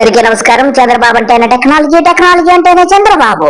అందరికీ నమస్కారం. చంద్రబాబు అంటేనే టెక్నాలజీ టెక్నాలజీ అంటేనే చంద్రబాబు.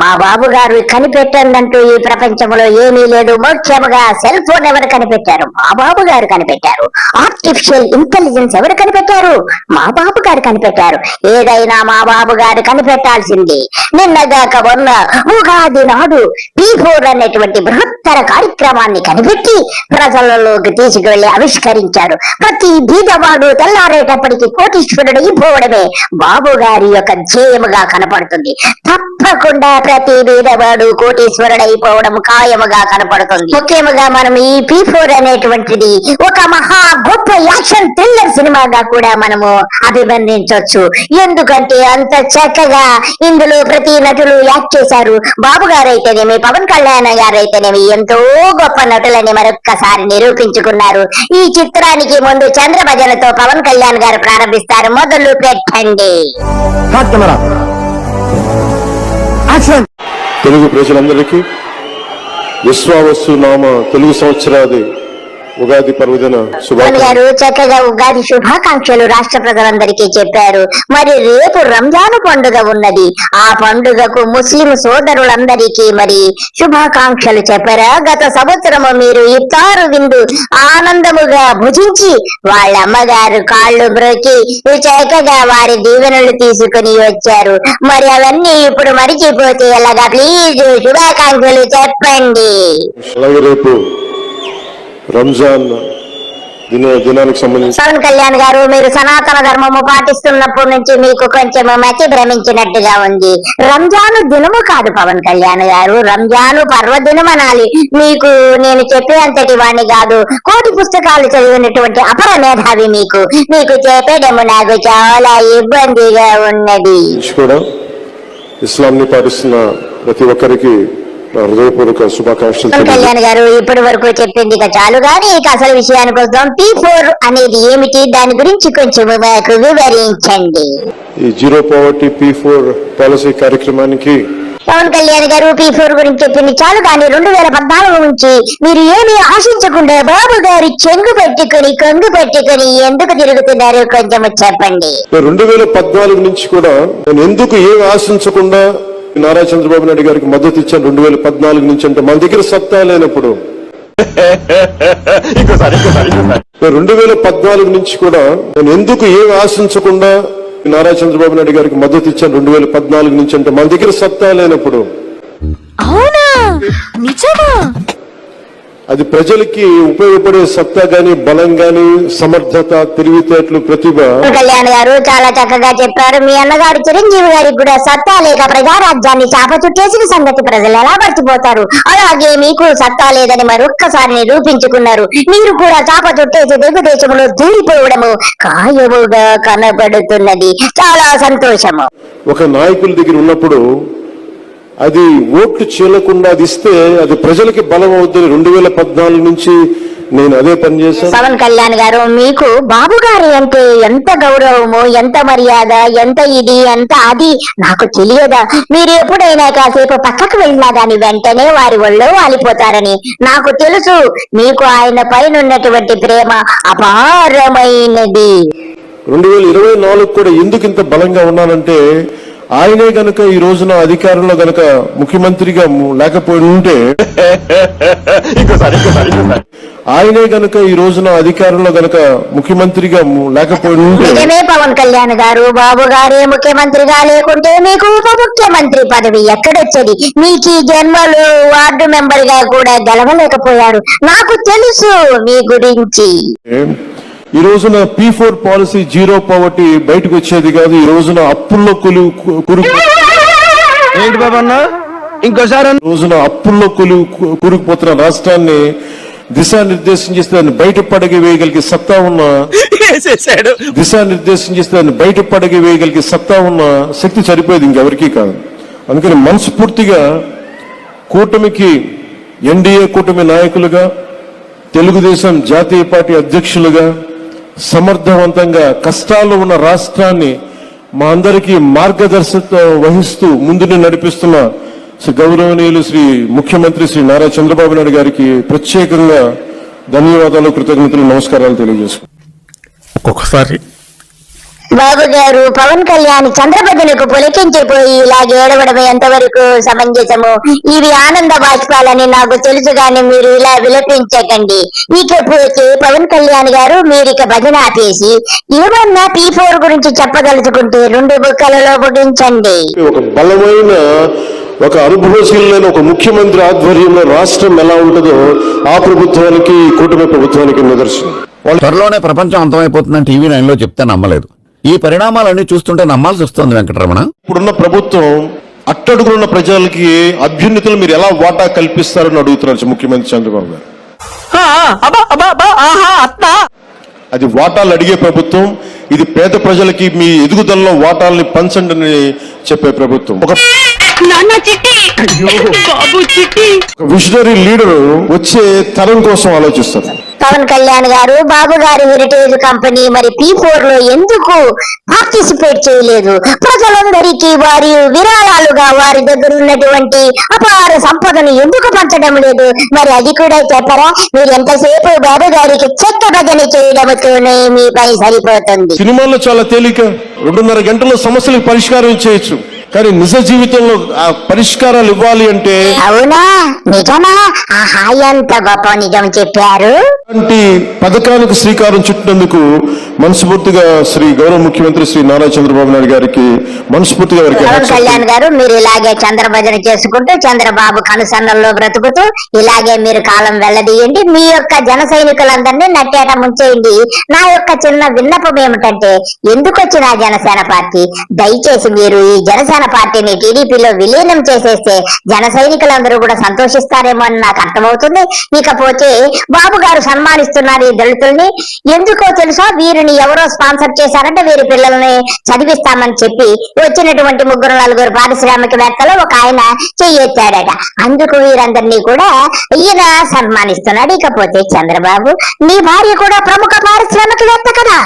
మా బాబు గారు కనిపెట్టందంటూ ఈ ప్రపంచంలో ఏమీ లేదు. ముఖ్యంగా సెల్ ఫోన్ ఎవరు కనిపెట్టారు? మా బాబు గారు కనిపెట్టారు. ఆర్టిఫిషియల్ ఇంటెలిజెన్స్ ఎవరు కనిపెట్టారు? మా బాబు గారు కనిపెట్టారు. ఏదైనా మా బాబు గారు కనిపెట్టాల్సింది నిన్నగాక మొన్న ఉగాది నాడు పీ ఫోర్ అనేటువంటి బృహత్తర కార్యక్రమాన్ని కనిపెట్టి ప్రజలలోకి తీసుకువెళ్ళి ఆవిష్కరించారు. ప్రతి బీదవాడు తెల్లారేటప్పటికి కోటీశ్వరుడు అయిపోవడమే బాబు గారి యొక్క జయముగా కనపడుతుంది. తప్పకుండా ప్రతి బీదవాడు కోటీశ్వరుడైపోవడం ఖాయముగా కనపడుతుంది. ముఖ్యముగా మనం ఈ పీ ఫోర్ అనేటువంటిది ఒక మహా గొప్ప యాక్షన్ థ్రిల్లర్ సినిమాగా కూడా మనము అభివర్ణించవచ్చు ఎందుకంటే అంత చక్కగా ఇందులో ప్రతి నటులు యాక్ట్ చేశారు. బాబు గారైతేనేమి పవన్ కళ్యాణ్ గారైతేనేమి ఎంతో గొప్ప నటులని మరొక్కసారి నిరూపించుకున్నారు. ఈ చిత్రానికి ముందు చంద్రభజనతో పవన్ కళ్యాణ్ గారు ప్రారంభిస్తారు. మొదలు పెట్ట యాక్షన్ తెలుగు ప్రజలందరికీ విశ్వావస్తు నామ తెలుగు సంవత్సరాది ఉగాది పర్వదిన గారు చక్కగా ఉగాది శుభాకాంక్షలు రాష్ట్ర ప్రజలందరికీ చెప్పారు. మరి రేపు రంజాను పండుగ ఉన్నది. ఆ పండుగకు ముస్లిం సోదరులందరికీ మరి శుభాకాంక్షలు చెప్పారా? గత సంవత్సరము మీరు ఇఫ్తారు విందు ఆనందముగా భుజించి వాళ్ళ అమ్మగారు కాళ్ళు బ్రోకి చక్కగా వారి దీవెనలు తీసుకుని వచ్చారు. మరి అవన్నీ ఇప్పుడు మరిచిపోతే ఎలాగా? ప్లీజ్ శుభాకాంక్షలు చెప్పండి. రేపు రంజాన్ దిన దినానికి సంబంధించి పవన్ కళ్యాణ్ గారు మీరు సనాతన ధర్మము పాటిస్తున్నప్పటి నుంచి మీకు కొంచెం మతి భ్రమించినట్టుగా ఉంది. రంజాను దినము కాదు పవన్ కళ్యాణ్ గారు. రంజాను పర్వదినం అనాలి మీకు నేను చెప్పే అంతటి వాణ్ణి కాదు. కోటి పుస్తకాలు చదివినటువంటి అపర మేధావి మీకు. మీకు చెప్పేటము నాకు చాలా ఇబ్బందిగా ఉన్నది. కూడా ఇస్లాంని పాటిస్తున్న ప్రతి ఒక్కరికి హృదయపూర్వక శుభాకాంక్షలు. కళ్యాణ్ గారు ఇప్పటి వరకు చెప్పింది ఇక చాలు. గానీ ఇక అసలు విషయానికి వద్దాం. పీ ఫోర్ అనేది ఏమిటి? దాని గురించి కొంచెం మాకు వివరించండి. ఈ zero poverty P four policy కార్యక్రమానికి పవన్ కళ్యాణ్ గారు పీ ఫోర్ గురించి చెప్పింది చాలు. కానీ రెండు వేల పద్నాలుగు నుంచి మీరు ఏమీ ఆశించకుండా బాబు గారు చెంగు పెట్టుకుని కొంగు పెట్టుకుని ఎందుకు తిరుగుతున్నారు? కొంచెం చెప్పండి. రెండు వేల పద్నాలుగు నుంచి కూడా నేను ఎందుకు ఏమి ఆశించకుండా నారా చంద్రబాబు నాయుడు గారికి మద్దతు ఇచ్చాను రెండు వేల పద్నాలుగు నుంచి అంటే మన దగ్గర సత్తా లేనప్పుడు. రెండు వేల పద్నాలుగు నుంచి కూడా నేను ఎందుకు ఏమి ఆశించకుండా నారా చంద్రబాబు నాయుడు గారికి మద్దతు ఇచ్చాను రెండు వేల పద్నాలుగు నుంచి అంటే మన దగ్గర సత్తా లేనప్పుడు. అవునా? నిజమా? అది ప్రజలకి ఉపయోగపడే సత్తా గాని బలం గాని సమర్థత తెలివితేటలు ప్రతిభ. కళ్యాణ్ గారు చాలా చక్కగా చెప్పారు. మీ అన్నగారు చిరంజీవి గారికి కూడా సత్తా లేక ప్రజారాజ్యాన్ని చాప చుట్టేసిన సంగతి ప్రజలు ఎలా మర్చిపోతారు? అలాగే మీకు సత్తా లేదని మరొక్కసారి నిరూపించుకున్నారు. మీరు కూడా చాప చుట్టేసి తెలుగుదేశంలో దూరిపోవడము ఖాయముగా కనబడుతున్నది. చాలా సంతోషము. ఒక నాయకుల దగ్గర ఉన్నప్పుడు అది ఓట్లు చీలకుండా అది ఇస్తే అది ప్రజలకి బలం అవుతుంది రెండు వేల పద్నాలుగు నుంచి నేను అదే పని చేశాను. పవన్ కళ్యాణ్ గారు మీకు బాబు గారి అంటే ఎంత గౌరవము ఎంత మర్యాద ఎంత ఇది ఎంత అది నాకు తెలియదా? మీరు ఎప్పుడైనా కాసేపు పక్కకు వెళ్ళినా గాని వెంటనే వారి ఒళ్ళో వాలిపోతారని నాకు తెలుసు. మీకు ఆయన పైన ఉన్నటువంటి ప్రేమ అపారమైనది. రెండు వేల ఇరవై నాలుగు కూడా ఎందుకు ఇంత బలంగా ఉన్నానంటే ఆయనే గనక ఈ రోజున అధికారంలో గనక ముఖ్యమంత్రిగా లేకపోయి ఉంటే ఇంకోసారి ఇంకోసారి ఇంకోసారి. ఆయనే గనక ఈ రోజున అధికారంలో గనక ముఖ్యమంత్రిగా లేకపోయి ఉంటే నిజమే పవన్ కళ్యాణ్ గారు. బాబు గారే ముఖ్యమంత్రిగా లేకుంటే మీకు ఉప ముఖ్యమంత్రి పదవి ఎక్కడొచ్చేది? మీకు ఈ జన్మలో వార్డు మెంబర్గా కూడా గెలవలేకపోయారు. నాకు తెలుసు మీ గురించి. ఈ రోజున P four policy zero poverty బయటకు వచ్చేది కాదు ఈ రోజున అప్పుల్లో కొలు కురు ఏంటి ఇంకోసారి రోజున అప్పుల్లో కొలు కూరుకుపోతున్న రాష్ట్రాన్ని దిశానిర్దేశం చేస్తే దాన్ని బయట పడగ వేయగలిగే సత్తా ఉన్న దిశానిర్దేశం చేస్తే దాన్ని బయట పడగ వేయగలిగే సత్తా ఉన్న శక్తి సరిపోయేది ఇంకెవరికీ కాదు. అందుకని మనస్ఫూర్తిగా కూటమికి ఎన్డీఏ కూటమి నాయకులుగా తెలుగుదేశం జాతీయ పార్టీ అధ్యక్షులుగా సమర్థవంతంగా కష్టాల్లో ఉన్న రాష్ట్రాన్ని మా అందరికీ మార్గదర్శకత్వం వహిస్తూ ముందుని నడిపిస్తున్న శ్రీ గౌరవనీయులు శ్రీ ముఖ్యమంత్రి శ్రీ నారా చంద్రబాబు నాయుడు గారికి ప్రత్యేకంగా ధన్యవాదాలు కృతజ్ఞతలు నమస్కారాలు తెలియజేసుకుంటున్నాను. ఒక్కొక్కసారి బాబు గారు పవన్ కళ్యాణ్ చంద్రబద్దనకు పులకించిపోయి ఇలా ఏడవడం ఎంతవరకు సమంజసము? ఇవి ఆనంద బాష్పాలని నాకు తెలుసు గాని మీరు ఇలా విలపించకండి. ఇకపోతే పవన్ కళ్యాణ్ గారు మీరు ఇక భజన ఆపేసి ఏమన్నా పీ ఫోర్ గురించి చెప్పదలుచుకుంటే రెండు బుక్కలలో ముగించండి. ఒక బలమైన ఒక అనుభవశీలైన ఒక ముఖ్యమంత్రి ఆధ్వర్యంలో రాష్ట్రం ఎలా ఉంటుందో ఆ ప్రభుత్వానికి కూటమి ప్రభుత్వానికి నిదర్శనం. వాళ్ళు త్వరలోనే ప్రపంచం అంతమైపోతుందని టీవీ నైన్లో చెప్తే నమ్మలేదు. ఈ పరిణామాలన్నీ చూస్తుంటే నమ్మాల్సి వస్తుంది వెంకటరమణ. ఇప్పుడున్న ప్రభుత్వం అట్టడుగున్న ప్రజలకి అభ్యున్నతులు మీరు ఎలా వాటా కల్పిస్తారని అడుగుతున్నారు ముఖ్యమంత్రి చంద్రబాబు గారు. అది వాటాలు అడిగే ప్రభుత్వం ఇది పేద ప్రజలకి మీ ఎదుగుదలలో వాటాలని పంచండి అని చెప్పే ప్రభుత్వం. ఒక నాన్న చిట్టి. బాబు చిట్టి. విజనరీ లీడర్ వచ్చే తరం కోసం ఆలోచిస్తారు. పవన్ కళ్యాణ్ గారు బాబు గారి హెరిటేజ్ కంపెనీ మరి పీ ఫోర్లో ఎందుకు పార్టిసిపేట్ చేయలేదు? ప్రజలందరికీ వారి విరాళాలుగా వారి దగ్గర ఉన్నటువంటి అపార సంపదను ఎందుకు పంచడం లేదు? మరి అది కూడా చెప్పరా? మీరు ఎంతసేపు బాబు గారికి చెక్క భజన చేయడంతోనే మీ పని సరిపోతుంది. సినిమాలో చాలా తేలిక. రెండున్నర గంటల్లో సమస్యలకు పరిష్కారం చేయొచ్చు. కానీ నిజ జీవితంలో ఆ పరిష్కారాలు ఇవ్వాలి అంటే అవునా? నిజమా? ఆహా ఎంత గొప్ప నిజం చెప్పారు. అలాంటి పథకానికి శ్రీకారం చుట్టినందుకు మనస్ఫూర్తిగా శ్రీ గౌరవ ముఖ్యమంత్రి శ్రీ నారా చంద్రబాబు నాయుడు గారికి మనస్ఫూర్తిగా వారికి పవన్. కళ్యాణ్ గారు మీరు ఇలాగే చంద్రభజన చేసుకుంటూ చంద్రబాబు కనుసన్నల్లో బ్రతుకుతూ ఇలాగే మీరు కాలం వెళ్ళదీయండి. మీ యొక్క జన సైనికులందరినీ నట్టేట ముంచేయండి. నా యొక్క చిన్న విన్నపం ఏమిటంటే ఎందుకు వచ్చిన జనసేన పార్టీ? దయచేసి మీరు ఈ జనసేన పార్టీని టీడీపీలో విలీనం చేసేస్తే జన సైనికులందరూ కూడా సంతోషిస్తారేమో అని నాకు అర్థమవుతుంది. ఇకపోతే బాబు గారు సన్మానిస్తున్నారు ఈ దళితుల్ని. ఎందుకో తెలుసా? వీరిని ఎవరో స్పాన్సర్ చేశారంటే వీరి పిల్లల్ని చదివిస్తామని చెప్పి వచ్చినటువంటి ముగ్గురు నలుగురు పారిశ్రామికవేత్తలు ఒక ఆయన చెయ్యెత్తాడట. అందుకు వీరందరినీ కూడా ఈయన సన్మానిస్తున్నాడు. ఇకపోతే చంద్రబాబు నీ భార్య కూడా ప్రముఖ పారిశ్రామికవేత్త కదా.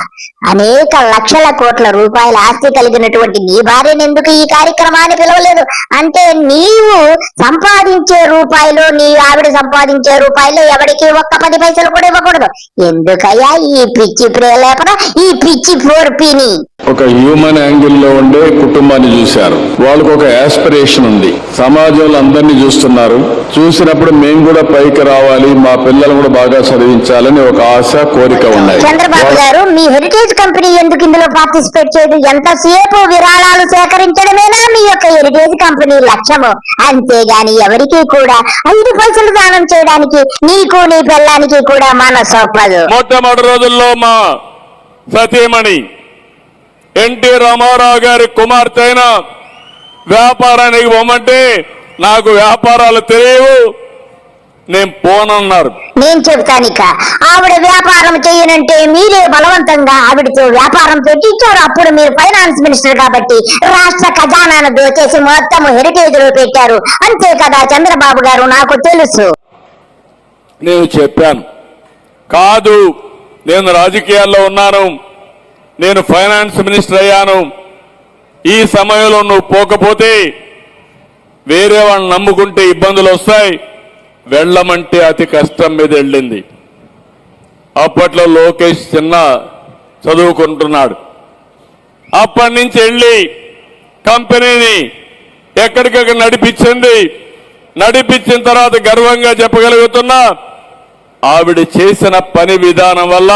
అనేక లక్షల కోట్ల రూపాయల ఆస్తి కలిగినటువంటి నీ భార్యను ఎందుకు ఈ కార్యక్రమాన్ని పిలవలేదు? అంటే నీవు సంపాదించే రూపాయలు నీ ఆవిడ సంపాదించే రూపాయలు ఎవరికి ఒక్క పది పైసలు కూడా ఇవ్వకూడదు. ఎందుకయ్యా ఈ పిచ్చి ప్రేలేపన ఈ పిచ్చి ఫోర్పిని? ఒక హ్యూమన్ యాంగిల్లో ఉండే కుటుంబాన్ని చూశారు. వాళ్ళకు ఒక ఆస్పిరేషన్ ఉంది. సమాజంలో అందరినీ చూస్తున్నారు. చూసినప్పుడు మేము కూడా పైకి రావాలి మా పిల్లలు కూడా బాగా చదివించాలని ఒక ఆశ కోరిక ఉన్నాయి. చంద్రబాబు గారు మీ హెరిటేజ్ కంపెనీ ఎందుకు ఇందులో పార్టిసిపేట్ చేయదు? ఎంతసేపు విరాళాలు సేకరించడమేనా మీ యొక్క హెరిటేజ్ కంపెనీ లక్ష్యము? అంతేగాని ఎవరికి కూడా ఐదు పైసలు దానం చేయడానికి నీకు నీ పిల్లానికి కూడా మనసొప్పదు మొట్టమొదటి రోజుల్లో మా సతీమణి ఎన్టీ రామారావు గారి కుమార్తె అయిన వ్యాపారానికి పోమంటే నాకు వ్యాపారాలు తెలియవు. నేను పోనన్నారు. నేను చెప్తాను ఇక ఆవిడ వ్యాపారం చేయనంటే మీరే బలవంతంగా ఆవిడతో వ్యాపారం పెట్టించారు అప్పుడు మీరు ఫైనాన్స్ మినిస్టర్ కాబట్టి రాష్ట్ర ఖజానాను దోచేసి మొత్తం హెరిటేజ్లో పెట్టారు. అంతే కదా చంద్రబాబు గారు నాకు తెలుసు. నేను చెప్పాను. కాదు నేను రాజకీయాల్లో ఉన్నాను. నేను ఫైనాన్స్ మినిస్టర్ అయ్యాను. ఈ సమయంలో నువ్వు పోకపోతే వేరే వాళ్ళని నమ్ముకుంటే ఇబ్బందులు వస్తాయి. వెళ్ళమంటే అతి కష్టం మీద వెళ్ళింది. అప్పట్లో లోకేష్ చిన్న చదువుకుంటున్నాడు. అప్పటి నుంచి వెళ్ళి కంపెనీని ఎక్కడికక్కడ నడిపించింది. నడిపించిన తర్వాత గర్వంగా చెప్పగలుగుతున్నా ఆవిడ చేసిన పని విధానం వల్ల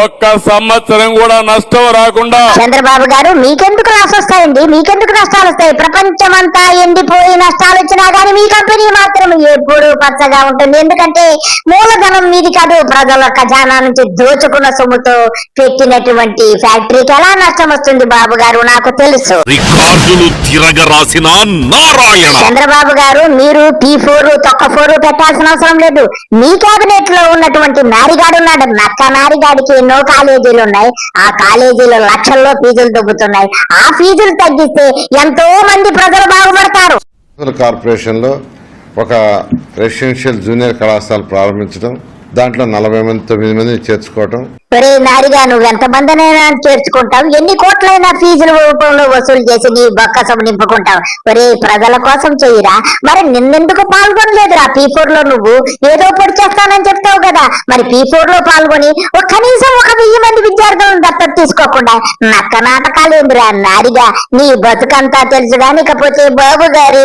ఒక్క సంవత్సరం కూడా నష్టం రాకుండా చంద్రబాబు గారు మీకెందుకు రాసి వస్తాయండి? మీకెందుకు నష్టాలు వస్తాయి? ప్రపంచమంతా ఎండిపోయి నష్టాలు వచ్చినా గానీ మీ కంపెనీ మాత్రం ఎప్పుడు పచ్చగా ఉంటుంది. ఎందుకంటే మూలధనం మీది కాదు ప్రజల ఖజానా నుంచి దోచుకున్న సొమ్ముతో పెట్టినటువంటి ఫ్యాక్టరీకి ఎలా నష్టం వస్తుంది బాబు గారు? నాకు తెలుసు. రికార్డులు తిరగరాసిన నారాయణ. చంద్రబాబు గారు మీరు పీ ఫోర్ తొక్క ఫోర్ పెట్టాల్సిన అవసరం లేదు. మీ కేబినెట్లో ఉన్నటువంటి నారిగాడు ఉన్నాడు. నక్క నారిగాడికి ఎన్నో కాలేజీలు ఉన్నాయి ఆ కాలేజీలో లక్షల్లో ఫీజులు దొబ్బుతున్నాయి. ఆ ఫీజులు తగ్గిస్తే ఎంతో మంది ప్రజలు బాగుపడతారు. కార్పొరేషన్ కార్పొరేషన్లో ఒక రెసిడెన్షియల్ జూనియర్ కళాశాల ప్రారంభించడం దాంట్లో నలభై మంది తొమ్మిది మందిని చేర్చుకోవటం ఒరే నారిగా నువ్వు ఎంత మందినైనా చేర్చుకుంటావు? ఎన్ని కోట్లైనా ఫీజుల రూపంలో వసూలు చేసి నీ బొక్కసం నింపుకుంటావు? ఒరే ప్రజల కోసం చెయ్యిరా. మరి నిన్నెందుకు పాల్గొనలేదురా? పీ ఫోర్లో నువ్వు ఏదో పొడి చేస్తానని చెప్తావు కదా. మరి పీ ఫోర్లో పాల్గొని ఒక కనీసం ఒక వెయ్యి మంది విద్యార్థులు విద్యార్థులను దత్తత తీసుకోకుండా నక్క నాటకాలు ఎందురా నారిగా? నీ బతుకంతా తెలుసు కానీ బాబు గారి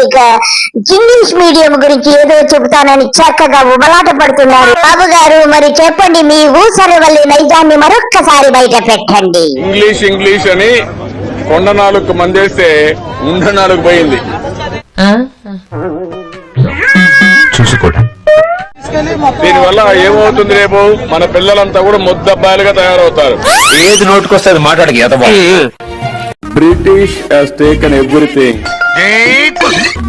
ఇంగ్లీష్ మీడియం గురించి ఏదో చెబుతానని చక్కగా ఉబలాట పడుతున్నారు. బాబు గారు మరి చెప్పండి మీ ఊసరి వల్లి నైజాన్ని మరొక్కసారి బయట పెట్టండి. ఇంగ్లీష్ ఇంగ్లీష్ అని కొండ నాలుగు మందేస్తే ఉండ నాలుగు పోయింది. దీనివల్ల ఏమవుతుంది రేపు? మన పిల్లలంతా కూడా ముద్దబ్బాయిలుగా తయారవుతారు. ఏది నోటుకొస్తే మాట్లాడకి British has taken everything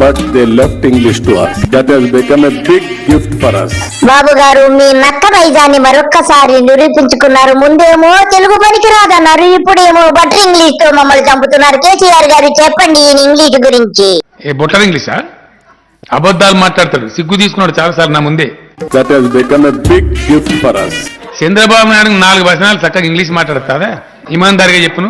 but they left English to us that has become a big gift for us Babu garu మీ నక్క నైజాన్ని మరొక్కసారి నిరూపించుకున్నారు. ముందేమో తెలుగు పనికి రాదన్నారు ఇప్పుడేమో బటర్ ఇంగ్లీష్తో మమ్మల్ని చంపుతున్నారు. కేసీఆర్ గారు చెప్పండి ఈయన ఇంగ్లీష్ గురించి. ఏ బొట్టర్ ఇంగ్లీషా? అబద్ధాలు మాట్లాడతాడు. సిగ్గు తీసుకున్నాడు చాలా సార్ నా ముందే. That has become a big gift for us Chandrababu Naidu నాలుగు వచనాలు చక్కగా ఇంగ్లీష్ మాట్లాడతాదా ఇమాన్దారిగా చెప్పును.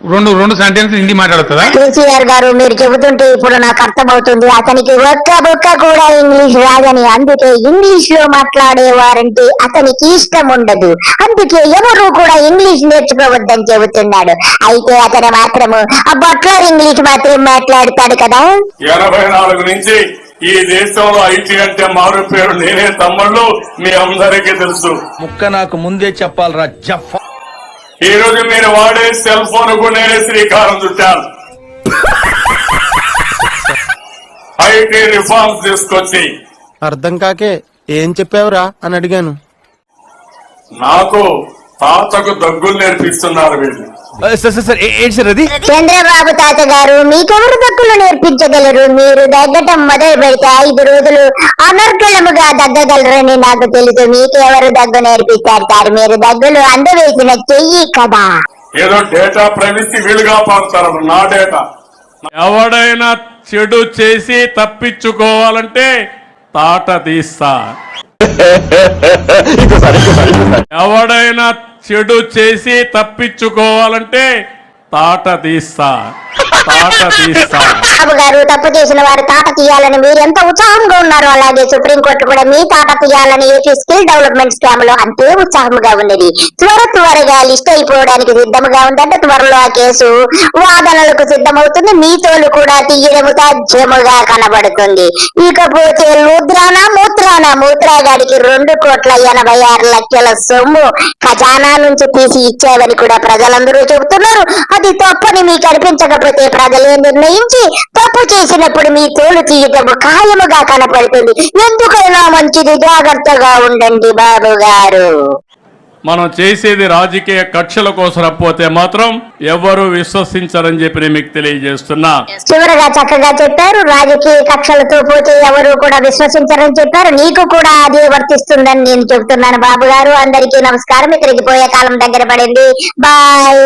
రెండు రెండు సెంటెన్స్ హిందీ మాట్లాడుతుందా? కేసీఆర్ గారు మీరు చెబుతుంటే ఇప్పుడు నాకు అర్థమవుతుంది. అతనికి ఒక్క బొక్క కూడా ఇంగ్లీష్ రాదని. అందుకే ఇంగ్లీష్లో మాట్లాడేవారంటే అతనికి ఇష్టం ఉండదు. అందుకే ఎవరు కూడా ఇంగ్లీష్ నేర్చుకోవద్దని చెబుతున్నాడు. అయితే అతను మాత్రము ఆ బట్లర్ ఇంగ్లీష్ మాత్రం మాట్లాడతాడు కదా? ఎనభై నాలుగు నుంచి ఈ దేశంలో ఐటీ అంటే మారు పేరు నేనే తమ్ముళ్ళు మీ అందరికీ తెలుసు. ముక్క నాకు ముందే చెప్పాలరా జఫ్. ఈ రోజు మీరు వాడే సెల్ ఫోన్కు నేనే శ్రీకారం చుట్టాను. ఐటీ రిఫార్మ్స్ తీసుకొచ్చి. అర్థం కాకే ఏం చెప్పావురా అని అడిగాను. నాకు తాతకు దగ్గులు నేర్పిస్తున్నారు వీళ్ళు. సార్ సార్ సార్ ఏంటి సార్ అది? చంద్రబాబు తాత గారు మీకెవరు దగ్గులు నేర్పించగలరు? మీరు దగ్గటం మొదలు పెడితే ఐదు రోజులు అనర్గళముగా దగ్గగలరని నాకు తెలుసు. మీకెవరు దగ్గు నేర్పిస్తారు సార్? మీరు దగ్గులు అందవేసిన చెయ్యి కదా. ఏదో డేటా ప్రైవసీ వీలుగా పాడతారు నా డేటా. ఎవడైనా చెడు చేసి తప్పించుకోవాలంటే తాట తీస్తా. ఎవడైనా చెడు చేసి తప్పించుకోవాలంటే తాట తీస్తా తాట తీస్తా. బాబు గారు తప్పు చేసిన వారు తాట తీయాలని మీరు ఎంత ఉత్సాహంగా ఉన్నారో అలాగే సుప్రీంకోర్టు కూడా మీ తాట తీయాలని ఏపీ స్కిల్ డెవలప్మెంట్ స్కామ్లో అంతే ఉత్సాహంగా ఉన్నది. త్వర త్వరగా లిస్ట్ అయిపోవడానికి సిద్ధంగా ఉందంటే త్వరలో ఆ కేసు వాదనలకు సిద్ధమవుతుంది. మీ తోలు కూడా తీయడము సాధ్యముగా కనబడుతుంది. ఇకపోతే రుద్రాన మూత్రాన గారికి రెండు కోట్ల ఎనభై ఆరు లక్షల సొమ్ము ఖజానా నుంచి తీసి ఇచ్చావని కూడా ప్రజలందరూ చెబుతున్నారు. అది తప్పని మీకు అనిపించకపోతే ప్రజలే నిర్ణయించి తప్పు చేసినప్పుడు మీ తోలు తీయటం ఖాయముగా కనపడుతుంది. ఎందుకైనా మంచిది జాగ్రత్తగా ఉండండి బాబు గారు. మనం చేసేది రాజకీయ కక్షల కోసం పోతే మాత్రం ఎవరు విశ్వసించరని చెప్పి నేను మీకు తెలియజేస్తున్నా. చివరగా చక్కగా చెప్పారు రాజకీయ కక్షలతో పోతే ఎవరు కూడా విశ్వసించరని చెప్పారు. నీకు కూడా అదే వర్తిస్తుందని నేను చెబుతున్నాను బాబు గారు. అందరికీ నమస్కారం. ఇక్కడికి పోయే కాలం దగ్గర పడింది. బాయ్.